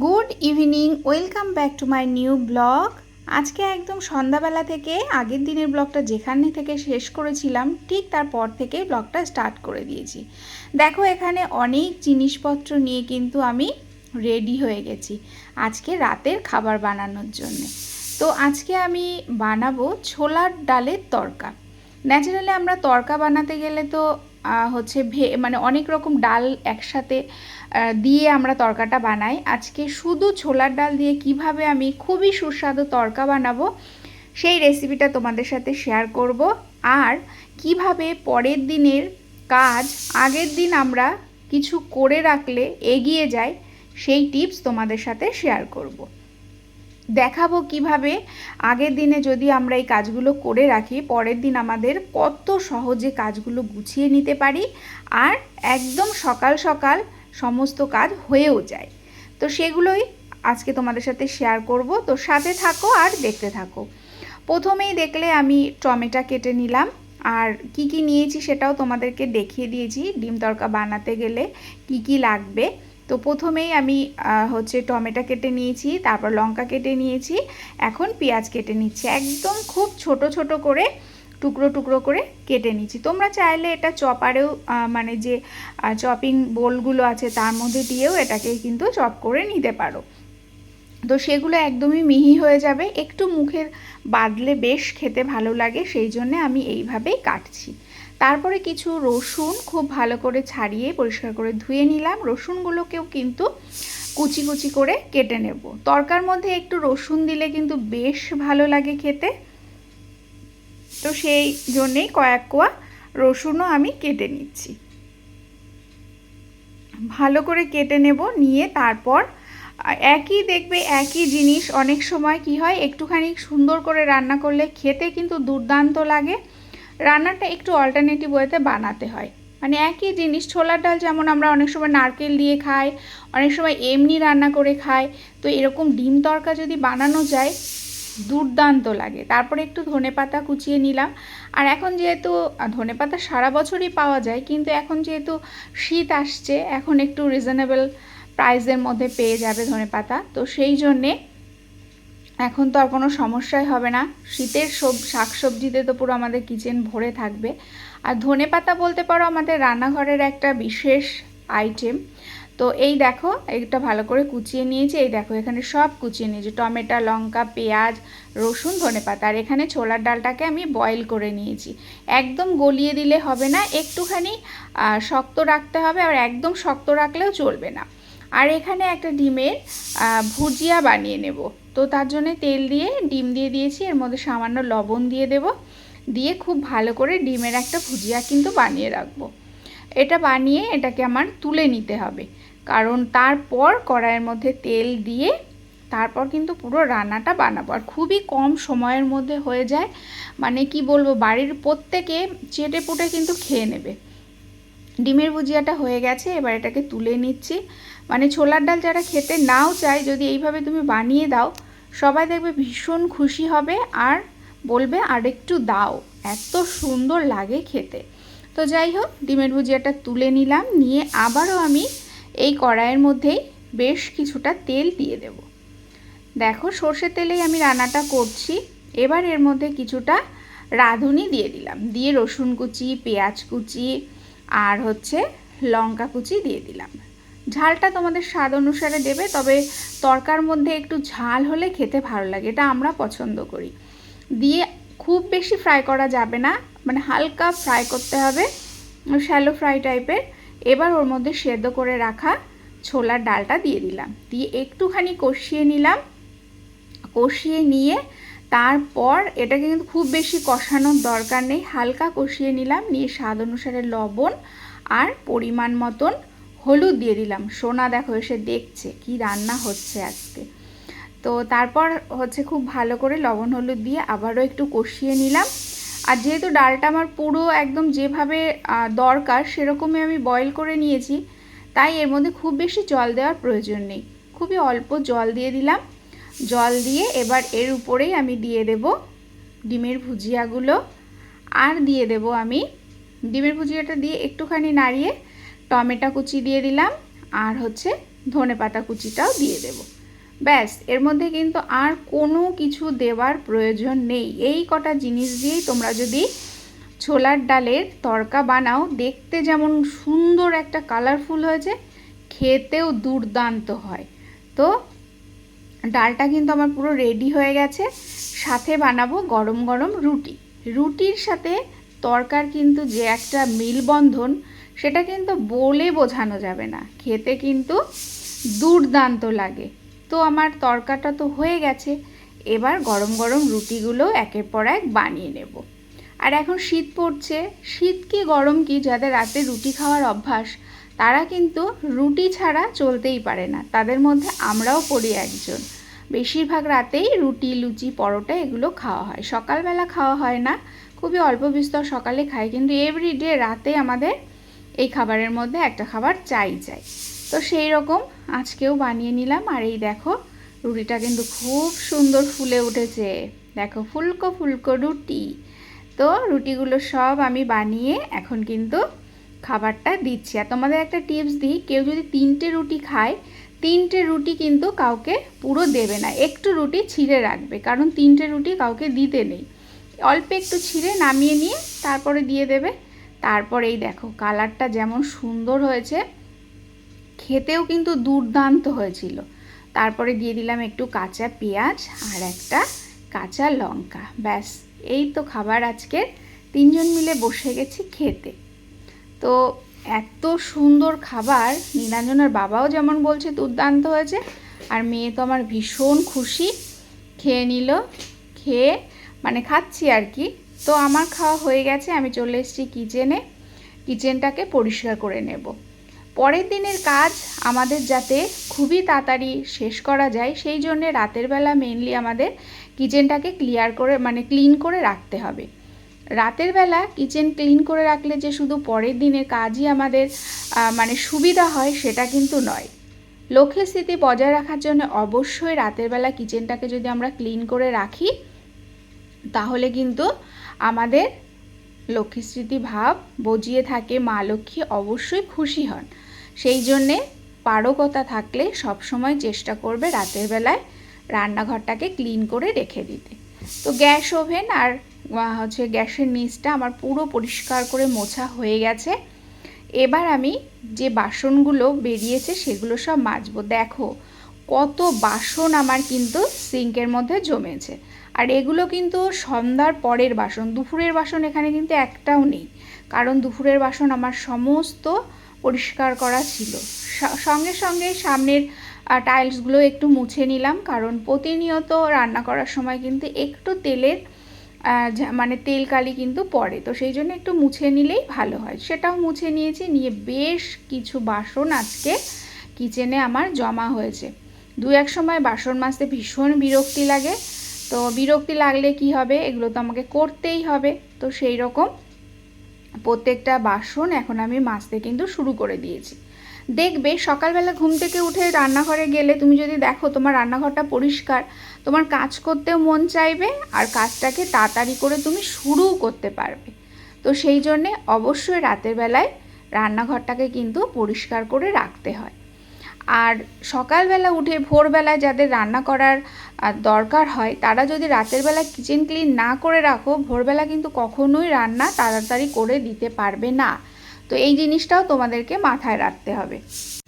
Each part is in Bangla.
Good evening, welcome back to my new blog. আজকে একদম সন্ধ্যাবেলা থেকে, আগের দিনের ব্লগটা যেখানে থেকে শেষ করেছিলাম, ঠিক তারপর থেকে ব্লগটা স্টার্ট করে দিয়েছি। দেখো, এখানে অনেক জিনিসপত্র নিয়ে কিন্তু আমি রেডি হয়ে গেছি, আজকে রাতের খাবার বানানোর জন্যে। তো আজকে আমি বানাবো ছোলার ডালের তরকা। ন্যাচারালি আমরা তরকা বানাতে গেলে তো হচ্ছে ভে মানে অনেক রকম ডাল একসাথে দিয়ে আমরা তরকাটা বানাই আজকে শুধু ছোলার ডাল দিয়ে কীভাবে আমি খুবই সুস্বাদু তরকা বানাবো, সেই রেসিপিটা তোমাদের সাথে শেয়ার করব আর কীভাবে পরের দিনের কাজ আগের দিন আমরা কিছু করে রাখলে এগিয়ে যায় সেই টিপস তোমাদের সাথে শেয়ার করব। দেখাবো কীভাবে। আগের দিনে যদি আমরা এই কাজগুলো করে রাখি, পরের দিন আমাদের কত সহজে কাজগুলো গুছিয়ে নিতে পারি আর একদম সকাল সকাল সমস্ত কাজ হয়েও যায়। তো সেগুলোই আজকে তোমাদের সাথে শেয়ার করব। তো সাথে থাকো আর দেখতে থাকো। প্রথমেই দেখলে আমি টমেটো কেটে নিলাম আর কি কি নিয়েছি সেটাও তোমাদেরকে দেখিয়ে দিয়েছি। ডিম তরকা বানাতে গেলে কি কি লাগবে। তো প্রথমেই আমি হচ্ছে টমেটো কেটে নিয়েছি, তারপর লঙ্কা কেটে নিয়েছি, এখন পেঁয়াজ কেটে নিচ্ছি। একদম খুব ছোট ছোট করে, টুকরো টুকরো করে কেটে নিচ্ছি। তোমরা চাইলে এটা চপারেও মানে যে চপিং বোলগুলো আছে তার মধ্যে দিয়েও এটাকে কিন্তু চপ করে নিতে পারো। তো সেগুলো একদমই মিহি হয়ে যাবে, একটু মুখের বাদলে বেশ খেতে ভালো লাগে, সেই জন্যে আমি এইভাবেই কাটছি। তারপরে কিছু রসুন খুব ভালো করে ছাড়িয়ে পরিষ্কার করে ধুয়ে নিলাম। রসুনগুলোকেও কিন্তু কুচি কুচি করে কেটে নেব। তরকার মধ্যে একটু রসুন দিলে কিন্তু বেশ ভালো লাগে খেতে। তো সেই জন্যেই কয়েক কোয়া রসুনও আমি কেটে নিচ্ছি। ভালো করে কেটে নেব, নিয়ে তারপর, একই দেখবে একই জিনিস অনেক সময় কি হয়, একটুখানি সুন্দর করে রান্না করলে খেতে কিন্তু দুর্দান্ত লাগে। রান্নাটা একটু অল্টারনেটিভ ওয়েতে বানাতে হয়। মানে একই জিনিস, ছোলার ডাল যেমন আমরা অনেক সময় নারকেল দিয়ে খাই, অনেক সময় এমনি রান্না করে খাই, তো এরকম ডিম তরকা যদি বানানো যায়, দুর্দান্ত লাগে। তারপরে একটু ধনে পাতা কুচিয়ে নিলাম। আর এখন যেহেতু ধনে পাতা সারা বছরই পাওয়া যায়, কিন্তু এখন যেহেতু শীত আসছে, এখন একটু রিজনেবল প্রাইসের মধ্যে পেয়ে যাবে ধনে পাতা। তো সেই জন্যে এখন তো আর কোনো সমস্যাই হবে না। শীতের সব, শাকসবজিতে তো পুরো আমাদের কিচেন ভরে থাকবে। আর ধনে পাতা বলতে পারো আমাদের রান্নাঘরের একটা বিশেষ আইটেম তো এই দেখো এটা ভালো করে কুচিয়ে নিয়েছি। এই দেখো, এখানে সব কুচিয়ে নিয়েছি। টমেটো, লঙ্কা, পেঁয়াজ, রসুন, ধনে পাতা। আর এখানে ছোলার ডালটাকে আমি বয়েল করে নিয়েছি। একদম গলিয়ে দিলে হবে না, একটুখানি শক্ত রাখতে হবে। আর একদম শক্ত রাখলেও চলবে না। আর এখানে একটা ডিমের ভুজিয়া বানিয়ে নেব। তো তার জন্য তেল দিয়ে, ডিম দিয়ে দিয়েছি। এর মধ্যে সামান্য লবণ দিয়ে দেব। দিয়ে খুব ভালো করে ডিমের একটা ভুজিয়া কিন্তু বানিয়ে রাখব। এটা বানিয়ে এটাকে আমার তুলে নিতে হবে। কারণ তারপর কড়াইয়ের মধ্যে তেল দিয়ে তারপর কিন্তু পুরো রান্নাটা বানাবো। আর খুবই কম সময়ের মধ্যে হয়ে যায়। মানে কি বলব, বাড়ির প্রত্যেকে চেটে পুটে কিন্তু খেয়ে নেবে। ডিমের ভুজিয়াটা হয়ে গেছে, এবার এটাকে তুলে নিচ্ছি। মানে ছোলার ডাল যারা খেতে নাও চায়, যদি এইভাবে তুমি বানিয়ে দাও সবাই দেখবে ভীষণ খুশি হবে আর বলবে আর একটু দাও। এত সুন্দর লাগে খেতে। তো যাই হোক, ডিমের ভুজিয়াটা তুলে নিলাম, নিয়ে আবারও আমি এই কড়াইয়ের মধ্যেই বেশ কিছুটা তেল দিয়ে দেব। দেখো সর্ষে তেলেই আমি রান্নাটা করছি। এবার এর মধ্যে কিছুটা রাঁধুনি দিয়ে দিলাম। দিয়ে রসুন কুচি, পেঁয়াজ কুচি আর হচ্ছে লঙ্কা কুচি দিয়ে দিলাম। ঝালটা তোমাদের স্বাদ অনুসারে দেবে, তবে তরকার মধ্যে একটু ঝাল হলে খেতে ভালো লাগে, এটা আমরা পছন্দ করি। দিয়ে খুব বেশি ফ্রাই করা যাবে না মানে হালকা ফ্রাই করতে হবে শ্যালো ফ্রাই টাইপের এবার ওর মধ্যে সেদ্ধ করে রাখা ছোলার ডালটা দিয়ে দিলাম। দিয়ে একটুখানি কষিয়ে নিলাম। কষিয়ে নিয়ে তারপর এটাকে কিন্তু খুব বেশি কষানোর দরকার নেই, হালকা কষিয়ে নিলাম, নিয়ে স্বাদ অনুসারে লবণ আর পরিমাণ মতন হলুদ দিয়ে দিলাম। সোনা দেখো এসে দেখছে কি রান্না হচ্ছে আজকে। তো তারপর হচ্ছে খুব ভালো করে লবণ হলুদ দিয়ে আবারও একটু কষিয়ে নিলাম। আর যেহেতু ডালটা আমার পুরো একদম যেভাবে দরকার সেরকমই আমি বয়েল করে নিয়েছি, তাই এর মধ্যে খুব বেশি জল দেওয়ার প্রয়োজন নেই। খুবই অল্প জল দিয়ে দিলাম। জল দিয়ে এবার এর উপরেই আমি দিয়ে দেব ডিমের ভুজিয়াগুলো। আর দিয়ে দেব আমি, ডিমের ভুজিয়াটা দিয়ে একটুখানি নাড়িয়ে টমেটো কুচি দিয়ে দিলাম, আর হচ্ছে ধনে পাতা কুচিটাও দিয়ে দেব। ব্যাস, এর মধ্যে কিন্তু আর কোনো কিছু দেওয়ার প্রয়োজন নেই। এই কটা জিনিস দিয়েই তোমরা যদি ছোলার ডালের তরকা বানাও, দেখতে যেমন সুন্দর একটা কালারফুল হয়েছে, খেতেও দুর্দান্ত হয়। তো ডালটা কিন্তু আমার পুরো রেডি হয়ে গেছে। সাথে বানাবো গরম গরম রুটি। রুটির সাথে তরকার কিন্তু যে একটা মিলবন্ধন সেটা কিন্তু বলে বোঝানো যাবে না। খেতে কিন্তু দুর্দান্ত লাগে। তো আমার তরকাটা তো হয়ে গেছে। এবার গরম গরম রুটিগুলো একের পর এক বানিয়ে নেব। আর এখন শীত পড়ছে। শীত কি গরম কি যাদের রাতে রুটি খাওয়ার অভ্যাস, তারা কিন্তু রুটি ছাড়া চলতেই পারে না। তাদের মধ্যে আমরাও পড়ি একজন। বেশিরভাগ রাতেই রুটি, লুচি, পরোটা এগুলো খাওয়া হয়। সকালবেলা খাওয়া হয় না। খুবই অল্প বিস্তর সকালে খাই। কিন্তু এভরিডে রাতে আমাদের এই খাবারের মধ্যে একটা খাবার চাই চাই। তো সেই রকম আজকেও বানিয়ে নিলাম। আর এই দেখো, রুটিটা কিন্তু খুব সুন্দর ফুলে উঠেছে। দেখো, ফুলকো ফুলকো রুটি। তো রুটিগুলো সব আমি বানিয়ে এখন কিন্তু খাবারটা দিচ্ছি। আর তোমাদের একটা টিপস দিই, কেউ যদি তিনটে রুটি খায়, তিনটে রুটি কিন্তু কাউকে পুরো দেবে না। একটু রুটি ছিঁড়ে রাখবে, কারণ তিনটে রুটি কাউকে দিতে নেই। অল্প একটু ছিঁড়ে নামিয়ে নিয়ে তারপরে দিয়ে দেবে। তারপর এই দেখো, কালারটা যেমন সুন্দর হয়েছে, খেতেও কিন্তু দুর্দান্ত হয়েছিল। তারপরে দিয়ে দিলাম একটু কাঁচা পেঁয়াজ আর একটা কাঁচা লঙ্কা। ব্যাস, এই তো খাবার আজকে তিনজন মিলে বসে গেছি খেতে। তো এত সুন্দর খাবার, নীলাঞ্জনার বাবাও যেমন বলছে দুর্দান্ত হয়েছে, আর মেয়ে তো আমার ভীষণ খুশি। খেয়ে নিল, খেয়ে মানে খাচ্ছি আর কি। তো আমার খাওয়া হয়ে গেছে, আমি চলে এসেছি কিচেনে কিচেনটাকে পরিষ্কার করে নেব। পরের দিনের কাজ আমাদের যাতে খুবই তাড়াতাড়ি শেষ করা যায়, সেই জন্যে রাতের বেলা মেনলি আমাদের কিচেনটাকে ক্লিয়ার করে মানে ক্লিন করে রাখতে হবে। রাতের বেলা কিচেন ক্লিন করে রাখলে যে শুধু পরের দিনের কাজই আমাদের মানে সুবিধা হয়, সেটা কিন্তু নয়। লক্ষ্যের স্থিতি বজায় রাখার জন্য অবশ্যই রাতের বেলা কিচেনটাকে যদি আমরা ক্লিন করে রাখি, তাহলে কিন্তু আমাদের লক্ষ্মীস্মৃতি ভাব বজিয়ে থাকে মা লক্ষ্মী অবশ্যই খুশি হন। সেই জন্যে পারকতা থাকলে সবসময় চেষ্টা করবে রাতের বেলায় রান্নাঘরটাকে ক্লিন করে রেখে দিতে। তো গ্যাস ওভেন আর হচ্ছে গ্যাসের নিচটা আমার পুরো পরিষ্কার করে মোছা হয়ে গেছে। এবার আমি যে বাসনগুলো বেরিয়েছে সেগুলো সব মাজবো। দেখো কত বাসন আমার কিন্তু সিঙ্কের মধ্যে জমেছে। আর এগুলো কিন্তু সন্ধ্যার পরের বাসন, দুপুরের বাসন এখানে কিন্তু একটাও নেই। কারণ দুপুরের বাসন আমার সমস্ত পরিষ্কার করা ছিল। সঙ্গে সঙ্গে সামনের টাইলসগুলো একটু মুছে নিলাম। কারণ প্রতিনিয়ত রান্না করার সময় কিন্তু একটু তেলের মানে তেল কালি কিন্তু পড়ে। তো সেই জন্য একটু মুছে নিলেই ভালো হয়। সেটাও মুছে নিয়েছি। নিয়ে বেশ কিছু বাসন আজকে কিচেনে আমার জমা হয়েছে। দু এক সময় বাসন মাজতে ভীষণ বিরক্তি লাগে। তো বিরক্তি লাগলে কি হবে? এগুলো তো আমাকে করতেই হবে। তো সেই রকম প্রত্যেকটা বাসন এখন আমি মাজতে কিন্তু শুরু করে দিয়েছি। দেখবে সকালবেলা ঘুম থেকে উঠে রান্নাঘরে গেলে তুমি যদি দেখো তোমার রান্নাঘরটা পরিষ্কার, তোমার কাজ করতেও মন চাইবে আর কাজটাকে তাড়াতাড়ি করে তুমি শুরুও করতে পারবে। তো সেই জন্যে অবশ্যই রাতের বেলায় রান্নাঘরটাকে কিন্তু পরিষ্কার করে রাখতে হয়। আর সকালবেলা উঠে ভোরবেলায় যাদের রান্না করার দরকার হয়, তারা যদি রাতের বেলা কিচেন ক্লিন না করে রাখো, ভোরবেলা কিন্তু কখনোই রান্না তাড়াতাড়ি করে দিতে পারবে না। তো এই জিনিসটাও তোমাদেরকে মাথায় রাখতে হবে।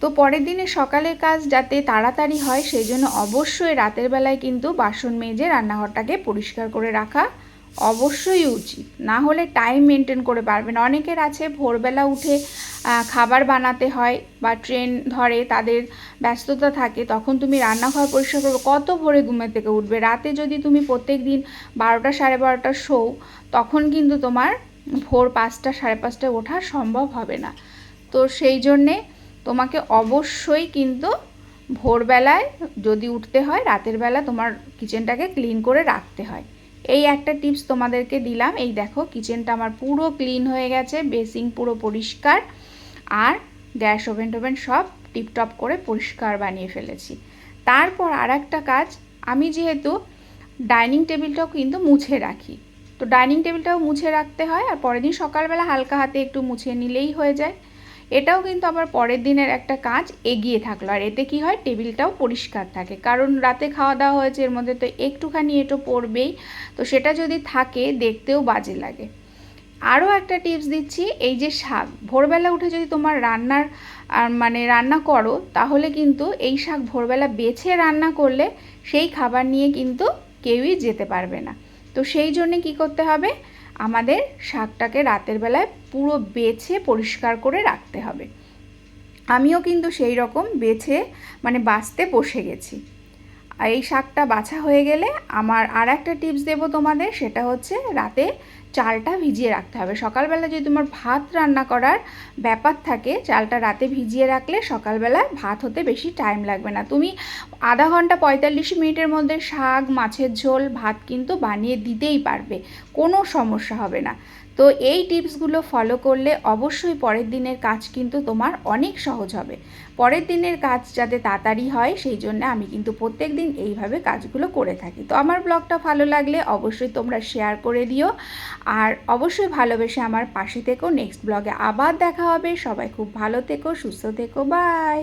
তো পরের দিনে সকালের কাজ যাতে তাড়াতাড়ি হয়, সেই জন্য অবশ্যই রাতের বেলায় কিন্তু বাসন মেজে রান্নাঘরটাকে পরিষ্কার করে রাখা। অবশ্যই উচিত। না হলে টাইম মেনটেন করে পারবেন। অনেকের আছে ভোরবেলা উঠে খাবার বানাতে হয় বা ট্রেন ধরে, তাদের ব্যস্ততা থাকে, তখন তুমি রান্নাঘর পরিষ্কার করবে। কত ভোরে ঘুমের থেকে উঠবে? রাতে যদি তুমি প্রত্যেক দিন বারোটা সাড়ে বারোটা শো, তখন কিন্তু তোমার ভোর পাঁচটা সাড়ে পাঁচটায় ওঠা সম্ভব হবে না। তো সেই জন্যে তোমাকে অবশ্যই কিন্তু ভোরবেলায় যদি উঠতে হয়, রাতের বেলা তোমার কিচেনটাকে ক্লিন করে রাখতে হয়। এই একটা টিপস তোমাদেরকে দিলাম। এই দেখো, কিচেনটা আমার পুরো ক্লিন হয়ে গেছে, বেসিং পুরো পরিষ্কার, আর গ্যাস ওভেন টোভেন সব টিপটপ করে পরিষ্কার বানিয়ে ফেলেছি। তারপর আর একটা কাজ, আমি যেহেতু ডাইনিং টেবিলটাও কিন্তু মুছে রাখি। তো ডাইনিং টেবিলটাও মুছে রাখতে হয়, আর পরের দিন সকালবেলা হালকা হাতে একটু মুছে নিলেই হয়ে যায়। এটাও কিন্তু আমার পরের দিনের একটা কাজ এগিয়ে থাকল। আর এতে কি হয়? টেবিলটাও পরিষ্কার থাকে। কারণ রাতে খাওয়া দাওয়া হয়েছে, এর মধ্যে তো একটুখানি এটো পড়বেই। তো সেটা যদি থাকে, দেখতেও বাজে লাগে। আরও একটা টিপস দিচ্ছি, এই যে শাক। ভোরবেলা উঠে যদি তোমার রান্নার মানে রান্না করো, তাহলে কিন্তু এই শাক ভোরবেলা বেছে রান্না করলে সেই খাবার নিয়ে কিন্তু কেউই যেতে পারবে না। তো সেই জন্যে কি করতে হবে? আমাদের শাকটাকে রাতের বেলায় পুরো বেছে পরিষ্কার করে রাখতে হবে। আমিও কিন্তু সেই রকম বেছে মানে বাছতে বসে গেছি। আর এই শাকটা বাছা হয়ে গেলে আমার আর একটা টিপস দেবো তোমাদের, সেটা হচ্ছে রাতে চালটা ভিজিয়ে রাখতে হবে। সকালবেলা যদি তোমার ভাত রান্না করার ব্যাপার থাকে, চালটা রাতে ভিজিয়ে রাখলে সকালবেলা ভাত হতে বেশি টাইম লাগবে না। তুমি আধা ঘণ্টা পঁয়তাল্লিশ মিনিটের মধ্যে শাক, মাছের ঝোল, ভাত কিন্তু বানিয়ে দিতেই পারবে, কোনো সমস্যা হবে না। তো এই টিপসগুলো ফলো করলে অবশ্যই পরের দিনের কাজ কিন্তু তোমার অনেক সহজ হবে। পরের দিনের কাজ যাতে তাড়াতাড়ি হয়, সেই জন্য আমি কিন্তু প্রত্যেক দিন এইভাবে কাজগুলো করে থাকি। তো আমার ব্লগটা ভালো লাগলে অবশ্যই তোমরা শেয়ার করে দিও। আর অবশ্যই ভালোবেসে আমার পাশে থেকো। নেক্সট ব্লগে আবার দেখা হবে। সবাই খুব ভালো থেকো, সুস্থ থেকো। বাই!